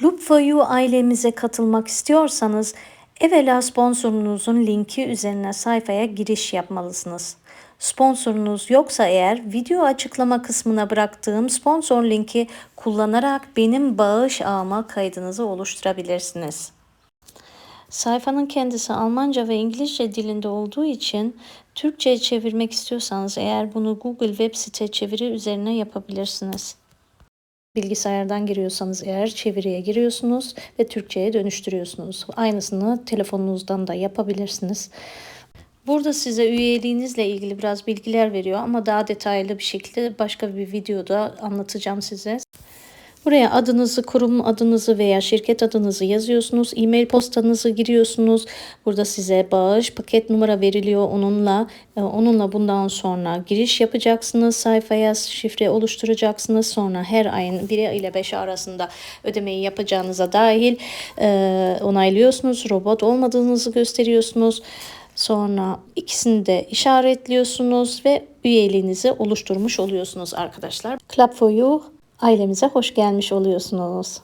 Club for You ailemize katılmak istiyorsanız evvela sponsorunuzun linki üzerine sayfaya giriş yapmalısınız. Sponsorunuz yoksa eğer video açıklama kısmına bıraktığım sponsor linki kullanarak benim bağış ağıma kaydınızı oluşturabilirsiniz. Sayfanın kendisi Almanca ve İngilizce dilinde olduğu için Türkçe'ye çevirmek istiyorsanız eğer bunu Google web site çeviri üzerine yapabilirsiniz. Bilgisayardan giriyorsanız eğer çeviriye giriyorsunuz ve Türkçe'ye dönüştürüyorsunuz. Aynısını telefonunuzdan da yapabilirsiniz. Burada size üyeliğinizle ilgili biraz bilgiler veriyor ama daha detaylı bir şekilde başka bir videoda anlatacağım size. Buraya adınızı, kurum adınızı veya şirket adınızı yazıyorsunuz. E-mail postanızı giriyorsunuz. Burada size bağış paket numara veriliyor onunla. e, Onunla bundan sonra giriş yapacaksınız. Sayfaya şifre oluşturacaksınız. Sonra her ayın 1 ile 5 arasında ödemeyi yapacağınıza dahil e, onaylıyorsunuz. Robot olmadığınızı gösteriyorsunuz. Sonra ikisini de işaretliyorsunuz ve üyeliğinizi oluşturmuş oluyorsunuz arkadaşlar. Club for You ailemize hoş gelmiş oluyorsunuz.